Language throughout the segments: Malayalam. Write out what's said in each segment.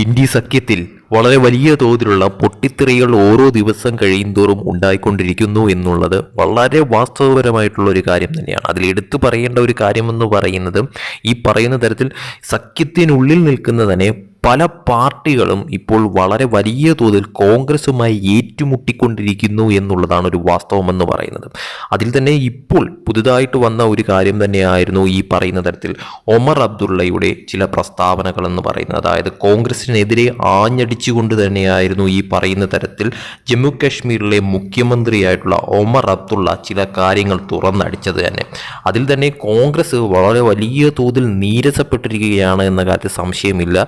ഇന്ത്യ സഖ്യത്തിൽ വളരെ വലിയ തോതിലുള്ള പൊട്ടിത്തെറികൾ ഓരോ ദിവസം കഴിയുന്തോറും ഉണ്ടായിക്കൊണ്ടിരിക്കുന്നു എന്നുള്ളത് വളരെ വാസ്തവപരമായിട്ടുള്ള ഒരു കാര്യം തന്നെയാണ്. അതിൽ എടുത്തു പറയേണ്ട ഒരു കാര്യമെന്ന് പറയുന്നത് ഈ പറയുന്ന തരത്തിൽ സഖ്യത്തിനുള്ളിൽ നിൽക്കുന്ന തന്നെ പല പാർട്ടികളും ഇപ്പോൾ വളരെ വലിയ തോതിൽ കോൺഗ്രസുമായി ഏറ്റുമുട്ടിക്കൊണ്ടിരിക്കുന്നു എന്നുള്ളതാണ് ഒരു വാസ്തവമെന്ന് പറയുന്നത്. അതിൽ തന്നെ ഇപ്പോൾ പുതുതായിട്ട് വന്ന ഒരു കാര്യം തന്നെയായിരുന്നു ഈ പറയുന്ന തരത്തിൽ ഒമർ അബ്ദുള്ളയുടെ ചില പ്രസ്താവനകൾ എന്ന് പറയുന്നത്. അതായത് കോൺഗ്രസിനെതിരെ ആഞ്ഞടിച്ചുകൊണ്ട് തന്നെയായിരുന്നു ഈ പറയുന്ന തരത്തിൽ ജമ്മു കാശ്മീരിലെ മുഖ്യമന്ത്രിയായിട്ടുള്ള ഒമർ അബ്ദുള്ള ചില കാര്യങ്ങൾ തുറന്നടിച്ചത് തന്നെ. അതിൽ തന്നെ കോൺഗ്രസ് വളരെ വലിയ തോതിൽ നീരസപ്പെട്ടിരിക്കുകയാണ് എന്ന കാര്യത്തിൽ സംശയമില്ല.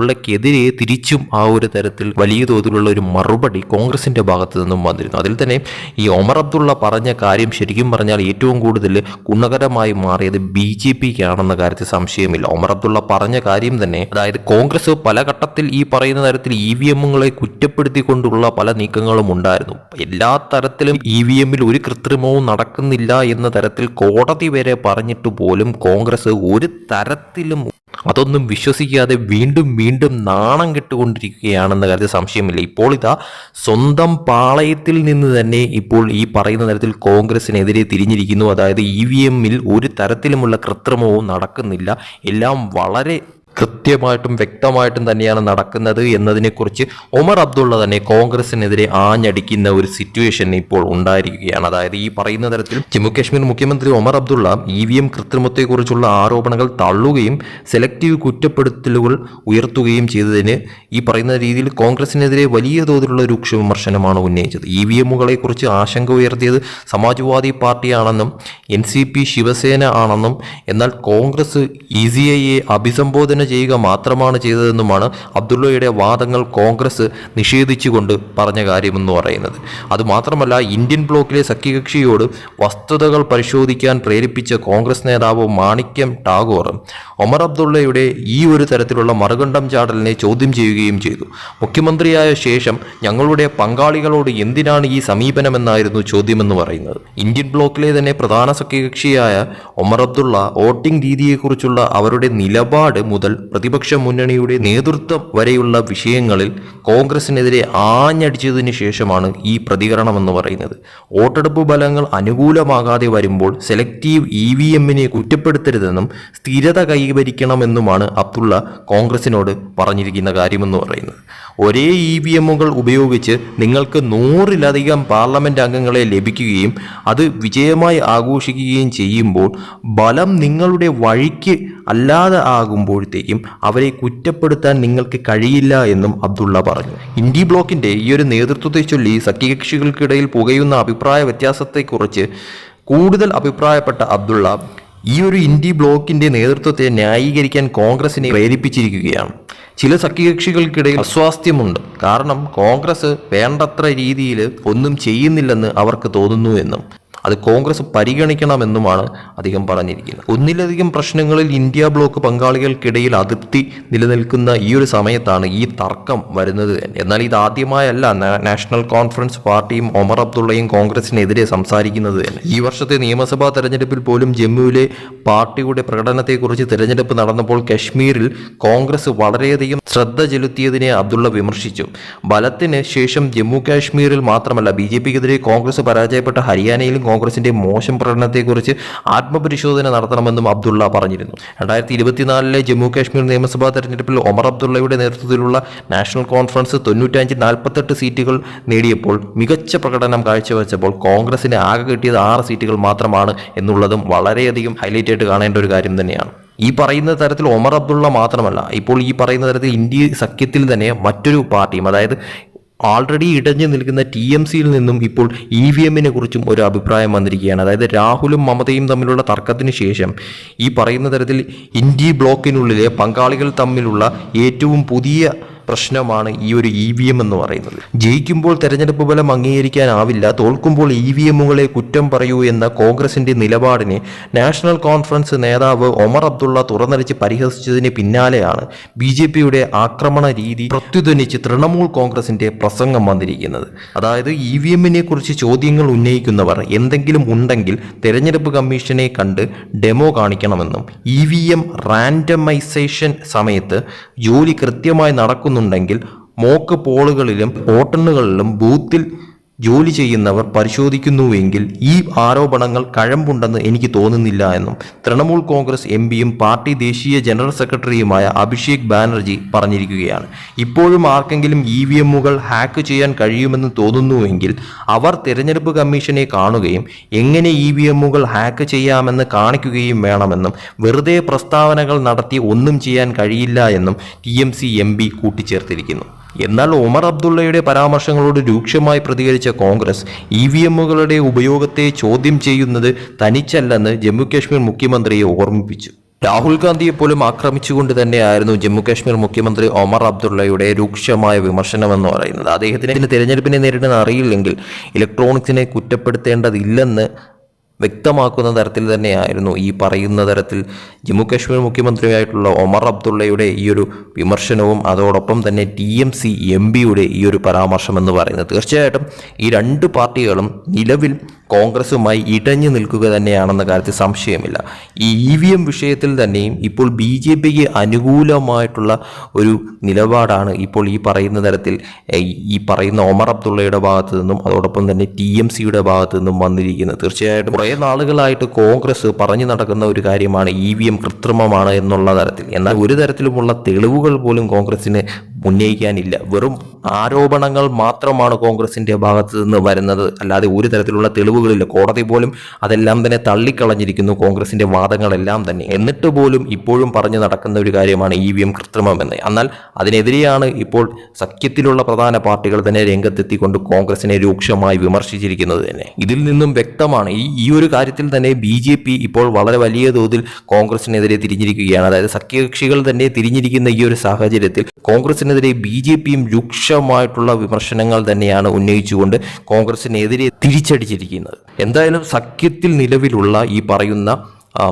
അബ്ദുള്ളക്കെതിരെ തിരിച്ചും ആ ഒരു തരത്തിൽ വലിയ തോതിലുള്ള ഒരു മറുപടി കോൺഗ്രസിന്റെ ഭാഗത്ത് നിന്നും വന്നിരുന്നു. അതിൽ തന്നെ ഈ ഒമർ അബ്ദുള്ള പറഞ്ഞ കാര്യം ശരിക്കും പറഞ്ഞാൽ ഏറ്റവും കൂടുതൽ ഗുണകരമായി മാറിയത് ബി ജെ പിക്കാണെന്ന കാര്യത്തിൽ സംശയമില്ല. ഒമർ അബ്ദുള്ള പറഞ്ഞ കാര്യം തന്നെ അതായത് കോൺഗ്രസ് പല ഘട്ടത്തിൽ ഈ പറയുന്ന തരത്തിൽ ഇ വി എമ്മുകളെ കുറ്റപ്പെടുത്തിക്കൊണ്ടുള്ള പല നീക്കങ്ങളും ഉണ്ടായിരുന്നു. എല്ലാ തരത്തിലും ഇ വി എമ്മിൽ ഒരു കൃത്രിമവും നടക്കുന്നില്ല എന്ന തരത്തിൽ കോടതി വരെ പറഞ്ഞിട്ട് പോലും കോൺഗ്രസ് ഒരു തരത്തിലും അതൊന്നും വിശ്വസിക്കാതെ വീണ്ടും വീണ്ടും നാണം കെട്ടുകൊണ്ടിരിക്കുകയാണെന്ന കാര്യത്തിൽ സംശയമില്ല. ഇപ്പോൾ ഇതാ സ്വന്തം പാളയത്തിൽ നിന്ന് തന്നെ ഇപ്പോൾ ഈ പറയുന്ന തരത്തിൽ കോൺഗ്രസിനെതിരെ തിരിഞ്ഞിരിക്കുന്നു. അതായത് ഇ വി എമ്മിൽ ഒരു തരത്തിലുമുള്ള കൃത്രിമവും നടക്കുന്നില്ല. എല്ലാം വളരെ കൃത്യമായിട്ടും വ്യക്തമായിട്ടും തന്നെയാണ് നടക്കുന്നത് എന്നതിനെക്കുറിച്ച് ഒമർ അബ്ദുള്ള തന്നെ കോൺഗ്രസിനെതിരെ ആഞ്ഞടിക്കുന്ന ഒരു സിറ്റുവേഷൻ ഇപ്പോൾ ഉണ്ടായിരിക്കുകയാണ്. അതായത് ഈ പറയുന്ന തരത്തിൽ ജമ്മു കാശ്മീർ മുഖ്യമന്ത്രി Omar Abdullah E V M കൃത്രിമത്തെക്കുറിച്ചുള്ള ആരോപണങ്ങൾ തള്ളുകയും സെലക്റ്റീവ് കുറ്റപ്പെടുത്തലുകൾ ഉയർത്തുകയും ചെയ്തതിന് ഈ പറയുന്ന രീതിയിൽ കോൺഗ്രസിനെതിരെ വലിയ തോതിലുള്ള രൂക്ഷ വിമർശനമാണ് ഉന്നയിച്ചത്. ഇ വി എമ്മുകളെ കുറിച്ച് ആശങ്ക ഉയർത്തിയത് സമാജ്വാദി പാർട്ടിയാണെന്നും എൻ സി പി ശിവസേന ആണെന്നും എന്നാൽ കോൺഗ്രസ് ഇ സി ഐയെ അഭിസംബോധന ചെയ്യുക മാത്രമാണ് ചെയ്തതെന്നുമാണ് അബ്ദുള്ളയുടെ വാദങ്ങൾ കോൺഗ്രസ് നിഷേധിച്ചുകൊണ്ട് പറഞ്ഞ കാര്യമെന്ന് പറയുന്നത്. അതുമാത്രമല്ല ഇന്ത്യൻ ബ്ലോക്കിലെ സഖ്യകക്ഷിയോട് വസ്തുതകൾ പരിശോധിക്കാൻ പ്രേരിപ്പിച്ച കോൺഗ്രസ് നേതാവ് മാണിക്യം ടാഗോർ ഒമർ അബ്ദുള്ളയുടെ ഈ ഒരു തരത്തിലുള്ള മറുകണ്ഠം ചാടലിനെ ചോദ്യം ചെയ്യുകയും ചെയ്തു. മുഖ്യമന്ത്രിയായ ശേഷം ഞങ്ങളുടെ പങ്കാളികളോട് എന്തിനാണ് ഈ സമീപനമെന്നായിരുന്നു ചോദ്യമെന്ന് പറയുന്നത്. ഇന്ത്യൻ ബ്ലോക്കിലെ തന്നെ പ്രധാന സഖ്യകക്ഷിയായ ഒമർ അബ്ദുള്ള വോട്ടിംഗ് രീതിയെക്കുറിച്ചുള്ള അവരുടെ നിലപാട് മുതൽ പ്രതിപക്ഷ മുന്നണിയുടെ നേതൃത്വം വരെയുള്ള വിഷയങ്ങളിൽ കോൺഗ്രസിനെതിരെ ആഞ്ഞടിച്ചതിന് ശേഷമാണ് ഈ പ്രതികരണമെന്ന് പറയുന്നത്. വോട്ടെടുപ്പ് ഫലങ്ങൾ അനുകൂലമാകാതെ വരുമ്പോൾ സെലക്റ്റീവ് ഇ വി എമ്മിനെ കുറ്റപ്പെടുത്തരുതെന്നും സ്ഥിരത കൈവരിക്കണമെന്നുമാണ് അബ്ദുള്ള കോൺഗ്രസിനോട് പറഞ്ഞിരിക്കുന്ന കാര്യമെന്ന് പറയുന്നത്. ഒരേ ഇ വി എമ്മുകൾ ഉപയോഗിച്ച് നിങ്ങൾക്ക് നൂറിലധികം പാർലമെന്റ് അംഗങ്ങളെ ലഭിക്കുകയും അത് വിജയമായി ആഘോഷിക്കുകയും ചെയ്യുമ്പോൾ ബലം നിങ്ങളുടെ വഴിക്ക് അല്ലാതെ ആകുമ്പോഴത്തേക്കും അവരെ കുറ്റപ്പെടുത്താൻ നിങ്ങൾക്ക് കഴിയില്ല എന്നും അബ്ദുള്ള പറഞ്ഞു. ഇന്ത്യ ബ്ലോക്കിന്റെ ഈ ഒരു നേതൃത്വത്തെ ചൊല്ലി സഖ്യകക്ഷികൾക്കിടയിൽ പുകയുന്ന അഭിപ്രായ വ്യത്യാസത്തെക്കുറിച്ച് കൂടുതൽ അഭിപ്രായപ്പെട്ട അബ്ദുള്ള ഈ ഒരു ഇന്ത്യ ബ്ലോക്കിന്റെ നേതൃത്വത്തെ ന്യായീകരിക്കാൻ കോൺഗ്രസിനെ പ്രേരിപ്പിച്ചിരിക്കുകയാണ്. ചില സഖ്യകക്ഷികൾക്കിടയിൽ അസ്വാസ്ഥ്യമുണ്ട്. കാരണം കോൺഗ്രസ് വേണ്ടത്ര രീതിയിൽ ഒന്നും ചെയ്യുന്നില്ലെന്ന് അവർക്ക് തോന്നുന്നു എന്നും. അത് കോൺഗ്രസ് പരിഗണിക്കണമെന്നുമാണ് അദ്ദേഹം പറഞ്ഞിരിക്കുന്നത്. ഒന്നിലധികം പ്രശ്നങ്ങളിൽ ഇന്ത്യ ബ്ലോക്ക് പങ്കാളികൾക്കിടയിൽ അതിർത്തി നിലനിൽക്കുന്ന ഈ ഒരു സമയത്താണ് ഈ തർക്കം വരുന്നത്. എന്നാൽ ഇത് ആദ്യമായല്ല നാഷണൽ കോൺഫറൻസ് പാർട്ടിയും ഒമർ അബ്ദുള്ളയും കോൺഗ്രസിനെതിരെ സംസാരിക്കുന്നത് തന്നെ. ഈ വർഷത്തെ നിയമസഭാ തെരഞ്ഞെടുപ്പിൽ പോലും ജമ്മുവിലെ പാർട്ടിയുടെ പ്രകടനത്തെക്കുറിച്ച് തെരഞ്ഞെടുപ്പ് നടന്നപ്പോൾ കശ്മീരിൽ കോൺഗ്രസ് വളരെയധികം ശ്രദ്ധ ചെലുത്തിയതിനെ അബ്ദുള്ള വിമർശിച്ചു. ബലത്തിന് ശേഷം ജമ്മു കാശ്മീരിൽ മാത്രമല്ല ബി ജെ പിക്കെതിരെ കോൺഗ്രസ് പരാജയപ്പെട്ട ഹരിയാനയിലും കോൺഗ്രസിന്റെ മോശം പ്രകടനത്തെക്കുറിച്ച് ആത്മപരിശോധന നടത്തണമെന്നും അബ്ദുള്ള പറഞ്ഞിരുന്നു. രണ്ടായിരത്തി ഇരുപത്തിനാലിലെ ജമ്മു കാശ്മീർ നിയമസഭാ തെരഞ്ഞെടുപ്പിൽ ഒമർ അബ്ദുള്ളയുടെ നേതൃത്വത്തിലുള്ള നാഷണൽ കോൺഫറൻസ് തൊണ്ണൂറ്റഞ്ച് നാൽപ്പത്തെട്ട് സീറ്റുകൾ നേടിയപ്പോൾ മികച്ച പ്രകടനം കാഴ്ചവെച്ചപ്പോൾ കോൺഗ്രസിന് ആകെ കിട്ടിയത് ആറ് സീറ്റുകൾ മാത്രമാണ് എന്നുള്ളതും വളരെയധികം ഹൈലൈറ്റ് ആയിട്ട് കാണേണ്ട ഒരു കാര്യം തന്നെയാണ്. ഈ പറയുന്ന തരത്തിൽ ഒമർ അബ്ദുള്ള മാത്രമല്ല ഇപ്പോൾ ഈ പറയുന്ന തരത്തിൽ ഇന്ത്യ സഖ്യത്തിൽ തന്നെ മറ്റൊരു പാർട്ടിയും അതായത് ആൾറെഡി ഇടഞ്ഞു നിൽക്കുന്ന ടി എം സിയിൽ നിന്നും ഇപ്പോൾ ഇ വി എമ്മിനെ കുറിച്ചും ഒരു അഭിപ്രായം വന്നിരിക്കുകയാണ്. അതായത് രാഹുലും മമതയും തമ്മിലുള്ള തർക്കത്തിന് ശേഷം ഈ പറയുന്ന തരത്തിൽ ഇന്ത്യ ബ്ലോക്കിനുള്ളിലെ പങ്കാളികൾ തമ്മിലുള്ള ഏറ്റവും പുതിയ പ്രശ്നമാണ് ഈ ഒരു ഇ വി എം എന്ന് പറയുന്നത്. ജയിക്കുമ്പോൾ തെരഞ്ഞെടുപ്പ് ഫലം അംഗീകരിക്കാനാവില്ല തോൽക്കുമ്പോൾ ഇ വി എമ്മുകളെ കുറ്റം പറയൂ എന്ന കോൺഗ്രസിന്റെ നിലപാടിനെ നാഷണൽ കോൺഫറൻസ് നേതാവ് ഒമർ അബ്ദുള്ള തുറന്നടിച്ച് പരിഹസിച്ചതിന് പിന്നാലെയാണ് ബി ജെ പിയുടെ ആക്രമണ രീതി പ്രത്യുധനിച്ച് തൃണമൂൽ കോൺഗ്രസിന്റെ പ്രസംഗം വന്നിരിക്കുന്നത്. അതായത് ഇ വി എമ്മിനെ കുറിച്ച് ചോദ്യങ്ങൾ ഉന്നയിക്കുന്നവർ എന്തെങ്കിലും ഉണ്ടെങ്കിൽ തെരഞ്ഞെടുപ്പ് കമ്മീഷനെ കണ്ട് ഡെമോ കാണിക്കണമെന്നും ഇ വി എം റാൻഡമൈസേഷൻ സമയത്ത് ജോലി കൃത്യമായി നടക്കുന്നുണ്ടെങ്കിൽ മോക്ക് പോളുകളിലും പോട്ടണുകളിലും ബൂത്തിൽ ജോലി ചെയ്യുന്നവർ പരിശോധിക്കുന്നുവെങ്കിൽ ഈ ആരോപണങ്ങൾ കഴമ്പുണ്ടെന്ന് എനിക്ക് തോന്നുന്നില്ല എന്നും തൃണമൂൽ കോൺഗ്രസ് എം പിയും പാർട്ടി ദേശീയ ജനറൽ സെക്രട്ടറിയുമായ അഭിഷേക് ബാനർജി പറഞ്ഞിരിക്കുകയാണ്. ഇപ്പോഴും ആർക്കെങ്കിലും ഇ വി എമ്മുകൾ ഹാക്ക് ചെയ്യാൻ കഴിയുമെന്ന് തോന്നുന്നുവെങ്കിൽ അവർ തിരഞ്ഞെടുപ്പ് കമ്മീഷനെ കാണുകയും എങ്ങനെ ഇ വി എമ്മുകൾ ഹാക്ക് ചെയ്യാമെന്ന് കാണിക്കുകയും വേണമെന്നും വെറുതെ പ്രസ്താവനകൾ നടത്തി ഒന്നും ചെയ്യാൻ കഴിയില്ല എന്നും T M C M P കൂട്ടിച്ചേർത്തിരിക്കുന്നു. എന്നാൽ ഒമർ അബ്ദുള്ളയുടെ പരാമർശങ്ങളോട് രൂക്ഷമായി പ്രതികരിച്ച കോൺഗ്രസ് ഇ വി എമ്മുകളുടെ ഉപയോഗത്തെ ചോദ്യം ചെയ്യുന്നത് തനിച്ചല്ലെന്ന് ജമ്മുകാശ്മീർ മുഖ്യമന്ത്രിയെ ഓർമ്മിപ്പിച്ചു. രാഹുൽ ഗാന്ധിയെ പോലും ആക്രമിച്ചുകൊണ്ട് തന്നെയായിരുന്നു ജമ്മുകാശ്മീർ മുഖ്യമന്ത്രി ഒമർ അബ്ദുള്ളയുടെ രൂക്ഷമായ വിമർശനമെന്ന് പറയുന്നത്. അദ്ദേഹത്തിന് തിരഞ്ഞെടുപ്പിനെ നേരിടാൻ അറിയില്ലെങ്കിൽ ഇലക്ട്രോണിക്സിനെ കുറ്റപ്പെടുത്തേണ്ടതില്ലെന്ന് വ്യക്തമാക്കുന്ന തരത്തിൽ തന്നെയായിരുന്നു ഈ പറയുന്ന തരത്തിൽ ജമ്മു കാശ്മീർ മുഖ്യമന്ത്രിയായിട്ടുള്ള ഒമർ അബ്ദുള്ളയുടെ ഈ ഒരു വിമർശനവും അതോടൊപ്പം തന്നെ ടി എം സി എം പിയുടെ ഈ ഒരു പരാമർശം എന്ന് പറയുന്നത്. തീർച്ചയായിട്ടും ഈ രണ്ട് പാർട്ടികളും നിലവിൽ കോൺഗ്രസുമായി ഇടഞ്ഞു നിൽക്കുക തന്നെയാണെന്ന കാര്യത്തിൽ സംശയമില്ല. ഈ ഇ വി എം വിഷയത്തിൽ തന്നെയും ഇപ്പോൾ ബി ജെ പിക്ക് അനുകൂലമായിട്ടുള്ള ഒരു നിലപാടാണ് ഇപ്പോൾ ഈ പറയുന്ന തരത്തിൽ ഈ പറയുന്ന ഒമർ അബ്ദുള്ളയുടെ ഭാഗത്തു നിന്നും അതോടൊപ്പം തന്നെ ടി എം സിയുടെ ഭാഗത്തു നിന്നും വന്നിരിക്കുന്നത്. തീർച്ചയായിട്ടും കുറേ നാളുകളായിട്ട് കോൺഗ്രസ് പറഞ്ഞു നടക്കുന്ന ഒരു കാര്യമാണ് ഇ വി എം കൃത്രിമമാണ് എന്നുള്ള തരത്തിൽ. എന്നാൽ ഒരു തരത്തിലുമുള്ള തെളിവുകൾ പോലും കോൺഗ്രസിന് ഉന്നയിക്കാനില്ല. വെറും ആരോപണങ്ങൾ മാത്രമാണ് കോൺഗ്രസിന്റെ ഭാഗത്തു നിന്ന് വരുന്നത്. അല്ലാതെ ഒരു തരത്തിലുള്ള തെളിവുകളില്ല. കോടതി പോലും അതെല്ലാം തന്നെ തള്ളിക്കളഞ്ഞിരിക്കുന്നു. കോൺഗ്രസിന്റെ വാദങ്ങളെല്ലാം തന്നെ. എന്നിട്ട് പോലും ഇപ്പോഴും പറഞ്ഞു നടക്കുന്ന ഒരു കാര്യമാണ് ഇ വി എം എന്നാൽ അതിനെതിരെയാണ് ഇപ്പോൾ സഖ്യത്തിലുള്ള പ്രധാന പാർട്ടികൾ തന്നെ രംഗത്തെത്തിക്കൊണ്ട് കോൺഗ്രസിനെ രൂക്ഷമായി വിമർശിച്ചിരിക്കുന്നത് തന്നെ. ഇതിൽ നിന്നും വ്യക്തമാണ് ഈ ഈ ഒരു കാര്യത്തിൽ തന്നെ ബി ജെ പി ഇപ്പോൾ വളരെ വലിയ തോതിൽ കോൺഗ്രസിനെതിരെ തിരിഞ്ഞിരിക്കുകയാണ്. അതായത് സഖ്യകക്ഷികൾ തന്നെ തിരിഞ്ഞിരിക്കുന്ന ഈ ഒരു സാഹചര്യത്തിൽ കോൺഗ്രസിനെതിരെ ബി ജെ പിയും രൂക്ഷമായിട്ടുള്ള വിമർശനങ്ങൾ തന്നെയാണ് ഉന്നയിച്ചുകൊണ്ട് കോൺഗ്രസിനെതിരെ തിരിച്ചടിച്ചിരിക്കുന്നത്. എന്തായാലും സഖ്യത്തിൽ നിലവിലുള്ള ഈ പറയുന്ന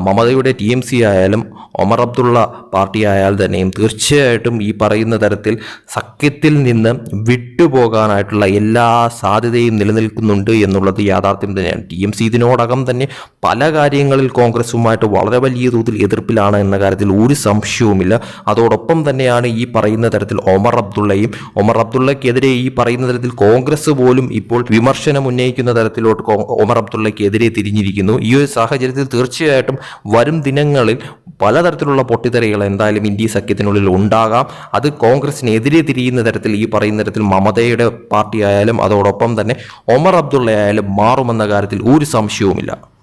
മമതയുടെ ടി എം സി ആയാലും ഒമർ അബ്ദുള്ള പാർട്ടി ആയാൽ തന്നെയും തീർച്ചയായിട്ടും ഈ പറയുന്ന തരത്തിൽ സഖ്യത്തിൽ നിന്ന് വിട്ടുപോകാനായിട്ടുള്ള എല്ലാ സാധ്യതയും നിലനിൽക്കുന്നുണ്ട് എന്നുള്ളത് യാഥാർത്ഥ്യം തന്നെയാണ്. ടി എം സി ഇതിനോടകം തന്നെ പല കാര്യങ്ങളിൽ കോൺഗ്രസുമായിട്ട് വളരെ വലിയ തോതിൽ എതിർപ്പിലാണ് എന്ന കാര്യത്തിൽ ഒരു സംശയവുമില്ല. അതോടൊപ്പം തന്നെയാണ് ഈ പറയുന്ന തരത്തിൽ ഒമർ അബ്ദുള്ളയും ഒമർ അബ്ദുള്ളക്കെതിരെ ഈ പറയുന്ന തരത്തിൽ കോൺഗ്രസ് പോലും ഇപ്പോൾ വിമർശനം ഉന്നയിക്കുന്ന തരത്തിലോട്ട് ഒമർ അബ്ദുള്ളക്കെതിരെ തിരിഞ്ഞിരിക്കുന്നു. ഈ ഒരു സാഹചര്യത്തിൽ തീർച്ചയായിട്ടും വരും ദിനങ്ങളിൽ പലതരത്തിലുള്ള പൊട്ടിത്തെറികൾ എന്തായാലും ഇന്ത്യ സഖ്യത്തിനുള്ളിൽ ഉണ്ടാകാം. അത് കോൺഗ്രസിനെതിരെ തിരിയുന്ന തരത്തിൽ ഈ പറയുന്ന തരത്തിൽ മമതയുടെ പാർട്ടി ആയാലും അതോടൊപ്പം തന്നെ ഒമർ അബ്ദുള്ള ആയാലും മാറുമെന്ന കാര്യത്തിൽ ഒരു സംശയവുമില്ല.